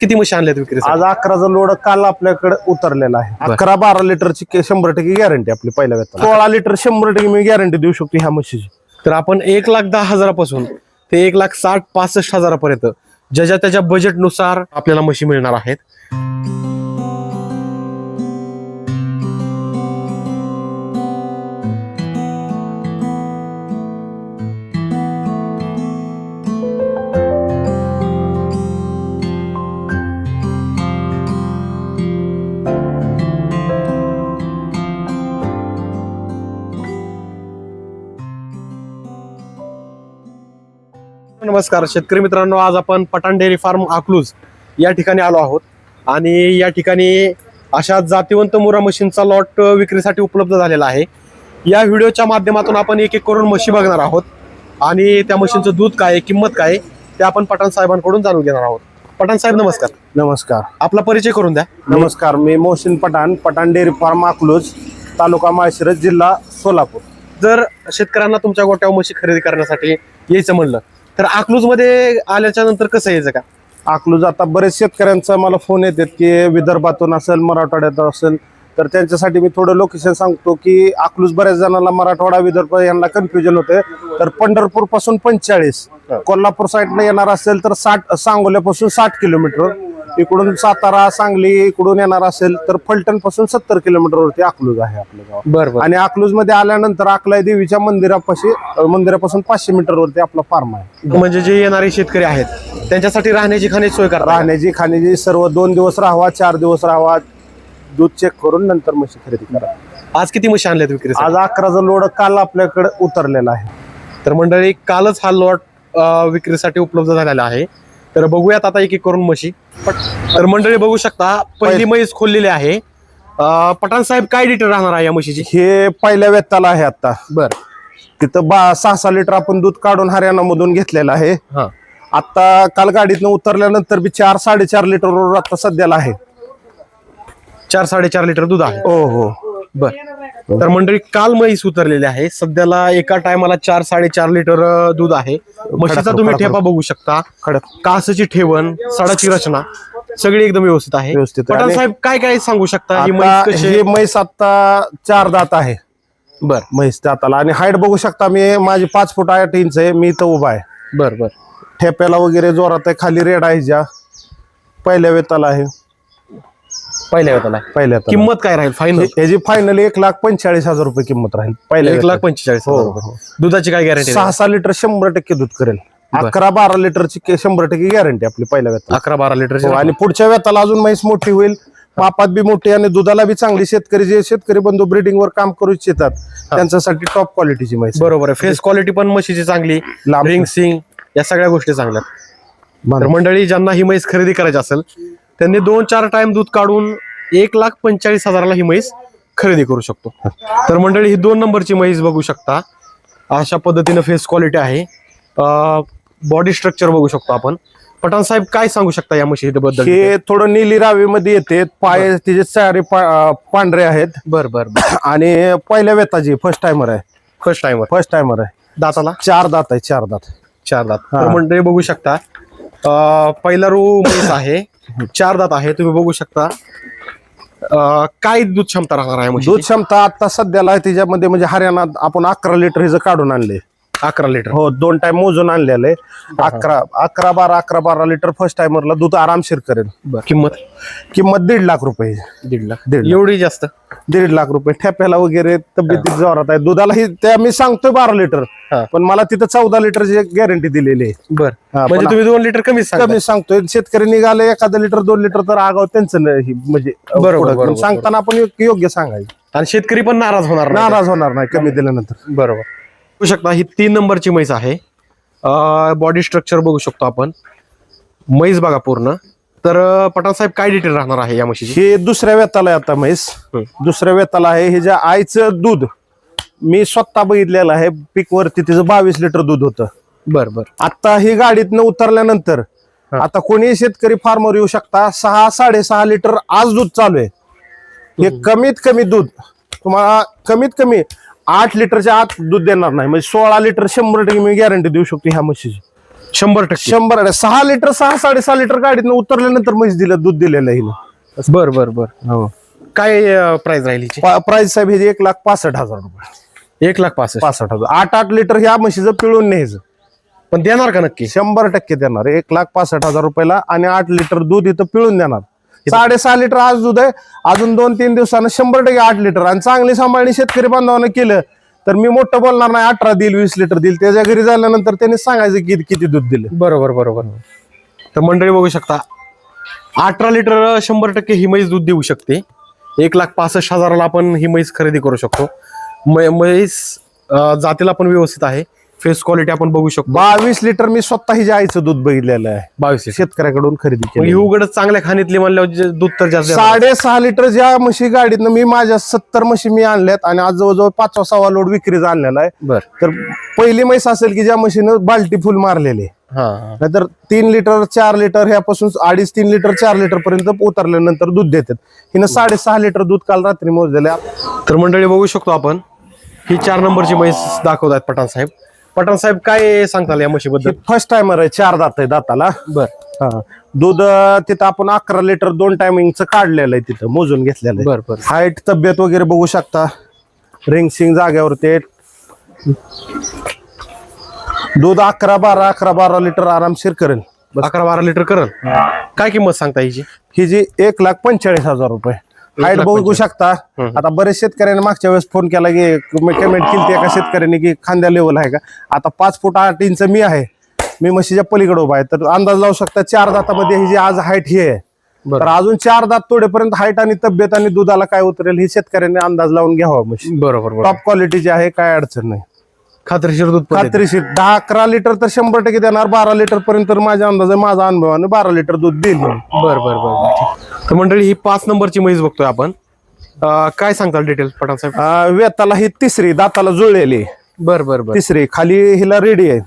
किती म्हशी आणल्यात विक्रीसाठी? आज अकराचा लोड काल आपल्याकडे उतरलेला आहे. अकरा बारा लिटरची शंभर टक्के गॅरंटी आपली पहिल्या वेळेला सोळा लिटर शंभर टक्के मी गॅरंटी देऊ शकतो ह्या म्हशीची. तर आपण एक लाख दहा हजारापासून ते एक लाख साठ पासष्ट हजारापर्यंत ज्याच्या त्याच्या बजेटनुसार आपल्याला म्हशी मिळणार आहेत. नमस्कार. शेतकरी मित्रांनो आज आपण पठाण डेअरी फार्म अकलूज या ठिकाणी आलो आहोत. आणि या ठिकाणी अशा जातीवंत मुरा मशीनचा लॉट विक्रीसाठी उपलब्ध झालेला आहे. या व्हिडिओच्या माध्यमातून आपण एक एक करून म्हशी बघणार आहोत. आणि त्या मशीनचं दूध काय किंमत काय ते आपण पठाण साहेबांकडून जाणून घेणार आहोत. पठाण साहेब नमस्कार. नमस्कार. आपला परिचय करून द्या. नमस्कार मी मोहसिन पठाण पठाण डेअरी फार्म अकलूज तालुका माळशिरस जिल्हा सोलापूर. जर शेतकऱ्यांना तुमच्या गोट्यावर म्हशी खरेदी करण्यासाठी यायचं म्हणलं तर अकलूजमध्ये आल्याच्यानंतर कसं यायचं का? अकलूज आता बरेच शेतकऱ्यांचा मला फोन येतात की विदर्भातून असेल मराठवाड्यात असेल तर त्यांच्यासाठी मी थोडं लोकेशन सांगतो की अकलूज बऱ्याच जणांना मराठवाडा विदर्भ यांना कन्फ्युजन होते तर पंढरपूरपासून पंचेचाळीस कोल्हापूर साईडला येणार असेल तर साठ सांगोल्यापासून साठ किलोमीटर. इकडून सातारा सांगली इकडून येणार असेल तर फलटणपासून सत्तर किलोमीटरवरती अकलूज आहे आपलं गाव. बरं बरं. आणि अकलूजमध्ये आल्यानंतर अकलाई देवीच्या मंदिरापाशी मंदिरापासून पाचशे मीटरवरती आपला फार्म आहे. म्हणजे जे येणारे शेतकरी आहेत त्यांच्यासाठी राहण्याची खाण्याची सोय करा राहण्याची खाण्याची सर्व दोन दिवस राहावा चार दिवस राहावा दूध चेक करून नंतर म्हशी खरेदी करा. आज किती म्हशी आणल्यात विक्रीसाठी? आज अकराचा लोड काल आपल्याकडे उतरलेला आहे. तर मंडळी कालच हा लॉट विक्रीसाठी उपलब्ध झालेला आहे. तर बघूयात आता एक एक करून म्हशी. तर मंडळी बघू शकता पहिली म्हैस खोललेली आहे. पठाण साहेब काय डिटेल राहणार आहे या म्हशीची? हे पहिल्या वेताला आहे आता. बर. तिथं बा सहा सहा लिटर आपण दूध काढून हरियाणा मधून घेतलेलं आहे. हा. आता काल गाडीतनं उतरल्यानंतर बी चार साडेचार लिटरवर आता सध्याला आहे. चार साडेचार लिटर दूध आहे. हो हो. बर. तर मंडळी काल म्हैस उतरलेली आहे. सध्याला एका टायमाला चार साडेचार लिटर दूध आहे. म्हशीचा तुम्ही ठेपा बघू शकता. खडक. कासची ठेवण सडाची रचना सगळी एकदम व्यवस्थित आहे. व्यवस्थित. पठाण साहेब काय काय सांगू शकता? हे म्हैस आता चार दात आहे. बर. म्हैस दाताला. आणि हाईट बघू शकता मी माझी पाच फूट आठ इंच आहे. मी इथं उभा आहे. बर बर. ठेप्याला वगैरे जोरात आहे. खाली रेड आहे ज्या. पहिल्या वेताला आहे. पहिल्या पहिल्या वेताला. किंमत काय राहील? फायनल याची फायनल एक लाख पंचेचाळीस हजार रुपये किंमत राहील. पहिल्या एक लाख वेताला. पंचेचाळीस हो, हजार हो. रुपये. दुधाची काय गॅरंटी सहा सहा लिटर शंभर टक्के दूध करेल. अकरा बारा लिटरची के- शंभर टक्के गॅरंटी आपली पहिल्या वेताला अकरा बारा लिटर हो, आणि पुढच्या वेताला अजून म्हैस मोठी होईल. मापात बी मोठी आणि दुधाला बी चांगली शेतकरी जे शेतकरी बंधू ब्रिडिंग वर काम करू इच्छितात त्यांच्यासाठी टॉप क्वालिटीची म्हैस बरोबर आहे. फेस क्वालिटी पण म्हशीची चांगली लांब- रिंग सिंग या सगळ्या गोष्टी चांगल्या आहेत. तर मंडळी ज्यांना ही म्हैस खरेदी करायची असेल त्यांनी दोन चार टाइम दूध काढून एक लाख पंचेचाळीस हजाराला ही म्हैस खरेदी करू शकतो. तर मंडळी ही दोन नंबरची म्हैस बघू शकता. अशा पद्धतीनं फेस क्वालिटी आहे. बॉडी स्ट्रक्चर बघू शकतो आपण. पठाण साहेब काय सांगू शकता या बद्दल हे थोडं निली रावीमध्ये येते. पाय तिचे पा- पांढरे आहेत. बर बर आणि पहिल्या वेताची फर्स्ट टाइमर आहे. फर्स्ट टाइमर फर्स्ट टाइमर आहे. दाताला? चार दात आहे चार दात. चार दात. तर मंडळी बघू शकता. पहिला रू म्हैस आहे. चार दात आहे तुम्ही बघू शकता. अं, काय दूध क्षमता राहणार आहे दूध क्षमता आता सध्याला आहे तिच्यामध्ये म्हणजे हरियाणात आपण अकरा लिटर हिचं काढून आणले. अकरा लिटर हो दोन टाइम मोजून आणलेलं. आहे अकरा अकरा बारा अकरा बारा लिटर फर्स्ट टाइमरला दूध आरामशीर करेल. किंमत किंमत दीड लाख रुपये. दीड लाख. दीड. एवढी जास्त? दीड लाख रुपये. ठेप्याला वगैरे तब्येतीत जोरात आहे. दुधाला ही त्या मी सांगतोय बारा लिटर. पण मला तिथं चौदा लिटरची गॅरंटी दिलेली आहे. बर. म्हणजे तुम्ही दोन लिटर कमी कमी सांगतोय. शेतकरी निघाले एखादं लिटर दोन लिटर तर आगाव त्यांचं म्हणजे बरोबर, सांगताना आपण योग्य- सांगायचं. आणि शेतकरी पण नाराज होणार नाही. नाराज होणार नाही कमी दिल्यानंतर. बरोबर. बघू शकता ही तीन नंबरची म्हैस आहे. बॉडी स्ट्रक्चर बघू शकतो आपण. म्हैस बघा पूर्ण. तर पठाण साहेब काय डिटेल राहणार आहे या म्हशीची? हे दुसऱ्या वेताला आहे आता म्हैस. दुसऱ्या वेताला आहे हे ज्या आईचं दूध मी स्वतः बघितलेलं आहे पीक वरती तिचं बावीस लिटर दूध होतं. बर बर. आता ही गाडीतनं उतरल्यानंतर. आता कोणी शेतकरी फार्मर येऊ शकता सहा साडेसहा लिटर आज दूध चालू आहे. हे कमीत कमी दूध तुम्हाला कमीत कमी आठ लिटरच्या आत दूध देणार नाही. म्हणजे सोळा लिटर शंभर टक्के मी गॅरंटी देऊ शकतो ह्या म्हशीची. शंभर टक्के. शंभर. सहा लिटर सहा साडेसहा लिटर गाडीतनं उतरल्यानंतर म्हैस दिलं दूध दिलेलं आहे हिनं. बर बर बर. हो. काय प्राइस राहील हिची प्राइस साहेब हे एक लाख पासष्ट हजार रुपये. एक लाख पासष्ट. पासष्ट हजार. आठ आठ लिटर ह्या म्हशीचं पिळून न्यायचं. पण देणार का नक्की? शंभर टक्के देणार. एक लाख पासष्ट हजार रुपयाला आणि आठ लिटर दूध इथं पिळून देणार. साडेसहा लिटर आज दूध आहे. अजून दोन तीन दिवसानं शंभर टक्के आठ लिटर. आणि चांगली सांभाळणी शेतकरी बांधवानं केलं तर मी मोठं बोलणार नाही अठरा देईल वीस लिटर देईल. त्याच्या घरी झाल्यानंतर त्यांनी सांगायचं की किती दूध दिले. बरोबर बरोबर. तर मंडळी बघू शकता अठरा लिटर शंभर टक्के ही म्हैस दूध देऊ शकते. एक लाख पासष्ट हजाराला आपण ही म्हैस खरेदी करू शकतो. मै- म्हैस जातीला पण व्यवस्थित आहे. फेस क्वालिटी आपण बघू शकतो. बावीस लिटर मी स्वतः हिच्या आईचं दूध बघितलेलं आहे. बावीस लिटर. शेतकऱ्याकडून खरेदी ही केली उघडच चांगल्या खाणीतली म्हणल्यावर दूध तर जास्त. साडेसहा लिटर ज्या म्हशी गाडीतनं मी माझ्या सत्तर म्हशी मी आणल्यात आणि आज जवळजवळ पाचवा सहावा लोड विक्रीचा आणलेला आहे. बर. तर पहिली म्हैस असेल की ज्या म्हशीनं बाल्टी फुल मारलेली. नाहीतर तीन लिटर चार लिटर ह्यापासून अडीच तीन लिटर चार लिटर पर्यंत उतरल्यानंतर दूध देतात. हिनं साडेसहा लिटर दूध काल रात्री मोजलेलं आहे. तर मंडळी बघू शकतो आपण. ही चार नंबरची म्हैस दाखवत आहेत पठाण साहेब. पठाण साहेब काय सांगताल या म्हशीबद्दल? फर्स्ट टायमर आहे चार दात आहे दाताला. बर. हा. दूध अं, तिथं आपण अकरा लिटर दोन टायमिंगचं काढलेलं आहे तिथं मोजून घेतलेलं आहे. बर बर. हाईट तब्येत वगैरे बघू शकता. रिंग सिंग जाग्यावरती आहे. दूध अकरा बारा अकरा बारा लिटर आरामशीर करेल. अकरा बारा लिटर करल? काय किंमत सांगता हिची? ही जी एक लाख पंचेचाळीस हजार रुपये. हाईट बघू शकता. आता बरेच शेतकऱ्यांनी मागच्या वेळेस फोन केला की कमेंट केली एका शेतकऱ्यांनी की खांद्या लेवल आहे का? आता पाच फूट आठ इंच मी आहे. मी म्हशीच्या पलीकडे उभा आहे. तर अंदाज लावू शकता चार दातामध्ये ही जी आज हाईट ही आहे. तर अजून चार दात तोडेपर्यंत हाईट आणि तब्येत आणि दुधाला काय उतरेल ही शेतकऱ्यांनी अंदाज लावून घ्यावा म्हशी. बरोबर बरोबर. टॉप क्वालिटीची आहे काय अडचण नाही. खात्रीशीर दूध. खात्रीशीर दहा अकरा लिटर तर शंभर टक्के देणार बारा लिटर पर्यंत तर माझ्या अंदाज आहे माझा अनुभवाने बारा लिटर दूध देईल. बर बर बर. तर मंडळी ही पाच नंबरची म्हैस बघतोय आपण. अं, काय सांगताल डिटेल पठाण साहेब? अं, वेताला ही तिसरी दाताला जुळलेली. बर बर बर. तिसरी खाली हिला रेडी आहे.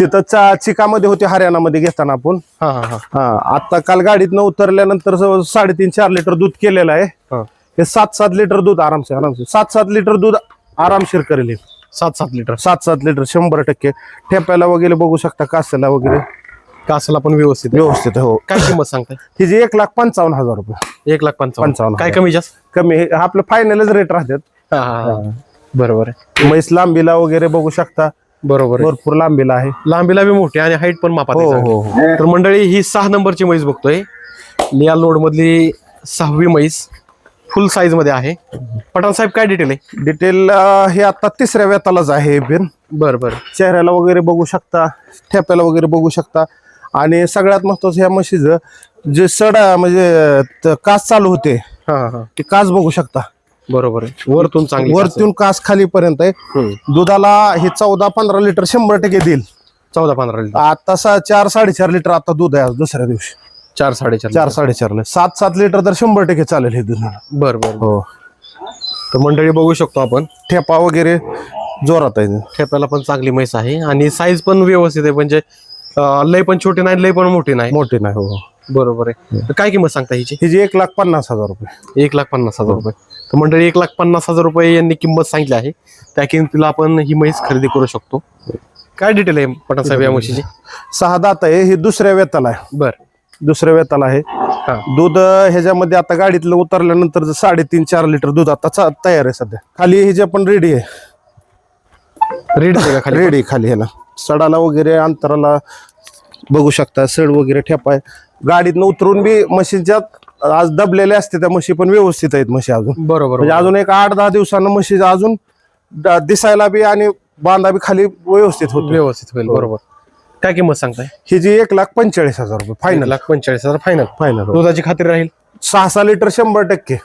तिथं चा चिकामध्ये होती हरियाणामध्ये घेताना आपण. हा हा हा. हा आता काल गाडीतनं उतरल्यानंतर जवळ साडेतीन चार लिटर दूध केलेलं आहे. हा. हे सात सात लिटर दूध आरामशीर आरामशीर. सात सात लिटर दूध आरामशीर करेल हे. सात सात लिटर. सात सात लिटर शंभर टक्के. ठेप्याला वगैरे बघू शकता कासाला वगैरे. कासाला पण व्यवस्थित आहे. व्यवस्थित आहे, हो. काय किंमत सांगताय? ही जी एक लाख पंचावन्न हजार रुपये. एक लाख पंचावन्न. पंचावन्न काय. कमी जास्त? कमी हे आपलं फायनलच रेट राहतात. हा, हा, हा. बरोबर आहे. म्हैस लांबीला वगैरे बघू शकता. बरोबर आहे. भरपूर लांबीला आहे. लांबीला बी मोठी आणि हाईट पण मापात आहे हो. हो हो. तर मंडळी ही सहा नंबरची म्हैस बघतोय. लिया लोड मधली सहावी म्हैस. फुल साईजमध्ये आहे. पठाण साहेब काय डिटेल आहे? डिटेल हे आता तिसऱ्या वेतालाच आहे बिन. बर बर. चेहऱ्याला वगैरे बघू शकता ठेप्याला वगैरे बघू शकता. आणि सगळ्यात महत्वाचं ह्या म्हशीचं जे सडा म्हणजे त- कास चालू होते हा हा, ते कास बघू शकता. बरोबर आहे. वरतून चांगली वरतून कास खालीपर्यंत आहे. दुधाला हे चौदा पंधरा लिटर शंभर टक्के देईल. चौदा पंधरा लिटर. आता सा चार साडेचार लिटर आता दूध आहे आज दुसऱ्या दिवशी. चार साडेचार चार साडेचार लिटर सात सात लिटर तर शंभर टक्के चालेल हे दूध बर बर हो. तर मंडळी बघू शकतो आपण. ठेपा वगैरे जोरात आहे. ठेप्याला पण चांगली म्हैस आहे आणि साईज पण व्यवस्थित आहे. म्हणजे लय पण छोटी नाही लय पण मोठी नाही. मोठी नाही हो बरोबर आहे. तर काय किंमत सांगता हिची? ही जी एक लाख पन्नास हजार रुपये. एक लाख पन्नास हजार रुपये. तर मंडळी एक लाख पन्नास हजार रुपये यांनी किंमत सांगितली आहे. त्या किंमतीला आपण ही म्हैस खरेदी करू शकतो. काय डिटेल आहे पठाण साहेब या म्हशीची? सहा दात आहे ही दुसऱ्या वेताला आहे. बर. दुसऱ्या वेताला आहे. हा. दूध ह्याच्यामध्ये आता गाडीतलं उतरल्यानंतर साडेतीन चार लिटर दूध आता तयार आहे सध्या. खाली हे जे पण रेडी आहे. रेड आहे का खाली? रेडी खाली ह्याला सडाला वगैरे अंतराला बघू शकता सड वगैरे ठेपा आहे. गाडीतनं उतरून बी मशीनच्या आज दबलेले असते त्या म्हशी पण व्यवस्थित आहेत म्हशी अजून. बरोबर म्हणजे अजून एक आठ दहा दिवसानं म्हशी अजून दिसायला बी आणि बांधा बी खाली व्यवस्थित होते व्यवस्थित होईल बरोबर. काय किंमत सांगताय? ही जी एक लाख पंचेचाळीस हजार रुपये फायनल लाख पंचेचाळीस हजार फायनल फायनल दुधाची खात्री राहील? सहा सहा लिटर शंभर टक्के.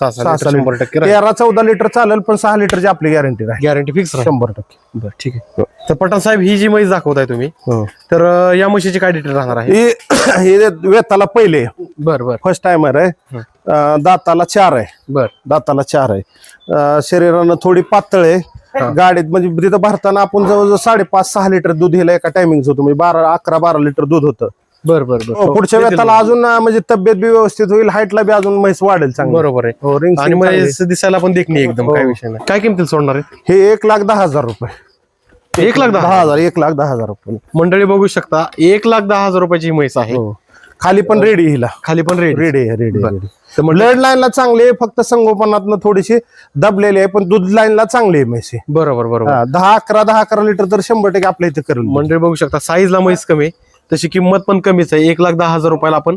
सहा सहा शंभर टक्के राहील. तेरा चौदा लिटर चालेल पण सहा लिटरची आपली गॅरंटी राहील. गॅरंटी फिक्स राहील. शंभर टक्के. बरं ठीक आहे. तर पठाण साहेब ही जी म्हैस दाखवताय तुम्ही हो. तर अं, या म्हशीची काय डिटेल राहणार आहे? ही हे वेताला पहिले. बर बर. फर्स्ट टाइमर आहे. अं, दाताला चार आहे. बर. दाताला चार आहे. अं, शरीरानं थोडी पातळ आहे. गाडीत म्हणजे तिथं भरताना आपण जवळजवळ साडेपाच सहा लिटर दूध हिला एका टायमिंगचं होतं. म्हणजे बारा अकरा बारा लिटर दूध होतं. बर बर बर. हो, पुढच्या वेताला अजून अं, म्हणजे तब्येत बी व्यवस्थित होईल हाईटला बी अजून म्हैस वाढेल चांगली. बरोबर आहे. हो आणि म्हैस दिसायला पण देखणी एकदम काय हो. विषय नाही. काय किमतीला सोडणार आहे? हे एक लाख दहा हजार रुपये. एक लाख दहा हजार? एक लाख दहा हजार रुपये. मंडळी बघू शकता एक लाख दहा हजार रुपयाची ही म्हैस आहे. हो. खाली पण रेडी हिला. खाली पण रेड रेडी आहे रेडी. तर मंडळी ब्लड लाईनला चांगली आहे फक्त संगोपनातनं थोडीशी दबलेली आहे पण दूध लाईनला चांगली आहे म्हैसी बरोबर बरोबर. हा, दहा अकरा दहा अकरा लिटर तर शंभर टक्के आपल्या इथे करेल मंडळी बघू शकता साईजला म्हैस कमी आहे. तशी किंमत पण कमीच आहे. एक लाख दहा हजार रुपयाला आपण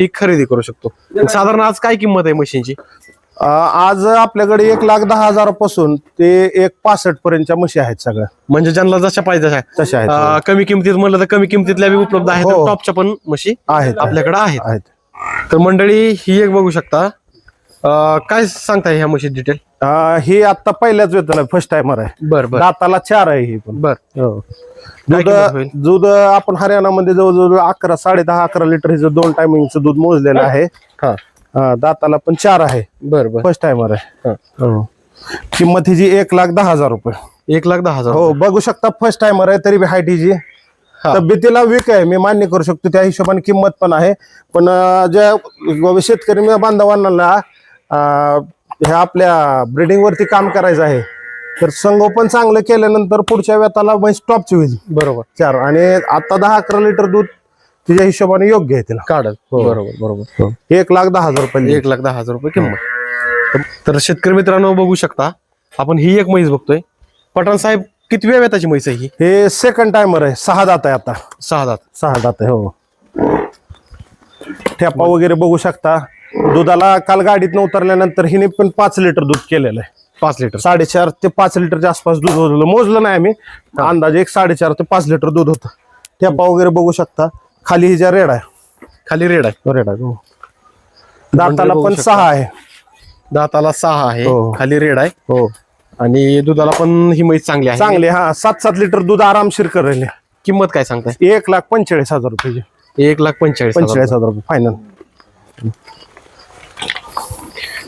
ही खरेदी करू शकतो. साधारण आज काय किंमत आहे म्हशींची? अं, आज आपल्याकडे एक लाख दहा हजारापासून ते एक पासष्ट पर्यंतच्या म्हशी आहेत सगळ्या. म्हणजे ज्यांना जशा पाहिजे तशा तशा आहेत अं, कमी किमतीत म्हणलं तर कमी किमतीतल्या बी उपलब्ध आहेत. हो. टॉपच्या पण म्हशी आहेत. आपल्याकडे आहेत. आहेत. तर मंडळी ही एक बघू शकता. अं, काय सांगताय ह्या म्हशी डिटेल अं, ही आता पहिल्याच वेतन फर्स्ट टाइमर आहे. बर बर. दाताला चार आहे ही पण. बर. हो. काय दूध किंमत होईल? दूध आपण हरियाणामध्ये जवळजवळ अकरा साडे दहा अकरा लिटर हिचं दोन टायमिंगचं दूध मोजलेलं आहे. हा. हा, दाताला पण चार आहे. बर बर. फर्स्ट टाइमर आहे. हा. हो. किंमत हिची एक लाख दहा हजार रुपये. एक लाख दहा हजार हो बघू शकता फर्स्ट टाइमर आहे तरी बी हाईट हिची. हा. तब्येतीला वीक आहे मी मान्य करू शकतो त्या हिशोबाने किंमत पण आहे. पण अं, ज्या शेतकरी बांधवांना अं, ह्या आपल्या ब्रिडिंग वरती काम करायचं आहे. तर संगोपन चांगलं केल्यानंतर पुढच्या वेताला म्हैस टॉपची होईल. बरोबर. चार. आणि आता दहा अकरा लिटर दूध तिच्या हिशोबाने योग्य आहे तिला. काढल. बरोबर बरोबर. एक लाख दहा हजार रुपये एक लाख दहा हजार रुपये किंमत. तर- शेतकरी मित्रांनो बघू शकता आपण ही एक म्हैस बघतोय. पठाण साहेब किती वेताची म्हैस आहे ही? हे सेकंड टाइमर आहे. सहा दात आहे आता. सहा दात. सहा दात आहे हो. ठेपा वगैरे बघू शकता. दुधाला काल गाडीत उतरल्यानंतर हिने पण पाच लिटर दूध केलेलं आहे. पाच लिटर. साडेचार ते पाच लिटरच्या आसपास दूध होतं. मोजलं नाही आम्ही. अंदाजे एक साडेचार ते पाच लिटर दूध होतं. ठेपा वगैरे बघू शकता. खाली हिच्या रेड आहे खाली रेड आहे. रेड आहे हो. दाताला बघू पण शकता. सहा आहे. दाताला सहा आहे हो. खाली रेड आहे. हो. आणि दुधाला पण ही म्हैस चांगली आहे. चांगले हा. सात सात लिटर दूध आरामशीर करेल. किंमत काय सांगताय? एक लाख पंचेचाळीस हजार रुपये. एक लाख पंचेचाळीस हजार पंचेचाळीस हजार रुपये. फायनल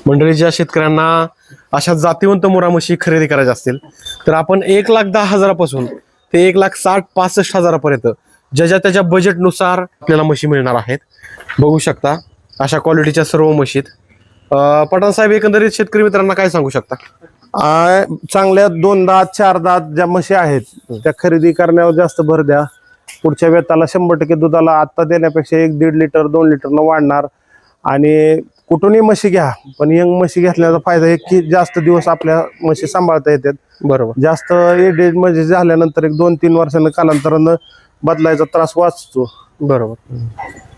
मंडळी ज्या शेतकऱ्यांना अशा जातीवंत मुरा म्हशी खरेदी करायच्या असतील तर आपण एक लाख दहा हजारापासून ते एक लाख साठ पासष्ट हजारापर्यंत ज्याच्या त्याच्या बजेटनुसार आपल्याला म्हशी मिळणार आहेत. बघू शकता अशा क्वालिटीच्या सर्व म्हशीत अं, पठाण साहेब एकंदरीत शेतकरी मित्रांना काय सांगू शकता? आ, चांगल्या दोन दात चार दात ज्या म्हशी आहेत त्या खरेदी करण्यावर जास्त भर द्या. पुढच्या वेताला शंभर टक्के दुधाला आत्ता देण्यापेक्षा एक दीड लिटर दोन लिटरनं वाढणार. आणि कुठूनही म्हशी घ्या पण यंग म्हशी घेतल्याचा फायदा आहे की जास्त दिवस आपल्या म्हशी सांभाळता येतात. बरोबर. जास्त एज म्हणजे झाल्यानंतर एक दोन तीन वर्षानं कालांतरानं बदलायचा त्रास वाचतो. बरोबर.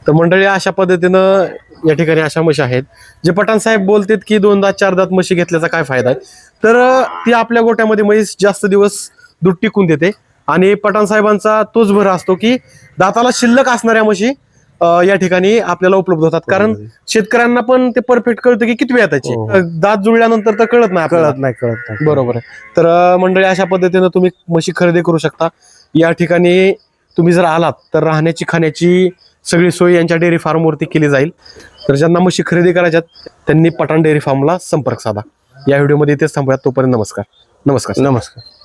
तर मंडळी अशा पद्धतीनं या ठिकाणी अशा म्हशी आहेत. जे पठाण साहेब बोलतात की दोन दात चार दात म्हशी घेतल्याचा काय फायदा आहे? तर अं, ती आपल्या गोट्यामध्ये म्हैस जास्त दिवस दूध टिकून देते. आणि पठाण साहेबांचा तोच भर असतो की दाताला शिल्लक असणाऱ्या म्हशी अं, या ठिकाणी आपल्याला उपलब्ध होतात. कारण शेतकऱ्यांना पण ते परफेक्ट कळतं की किती वेळ त्याची हो. दात जुळल्यानंतर तर कळत नाही आपल्याला. कळत नाही कळत नाही. बरोबर आहे. तर अं, मंडळी अशा पद्धतीनं तुम्ही म्हशी खरेदी करू शकता. या ठिकाणी तुम्ही जर आलात तर राहण्याची खाण्याची सगळी सोय यांच्या डेअरी फार्मवरती केली जाईल. तर ज्यांना म्हशी खरेदी करायच्यात त्यांनी पठाण डेअरी फार्मला संपर्क साधा. या व्हिडिओमध्ये इथेच थांबूयात. तोपर्यंत नमस्कार. नमस्कार नमस्कार.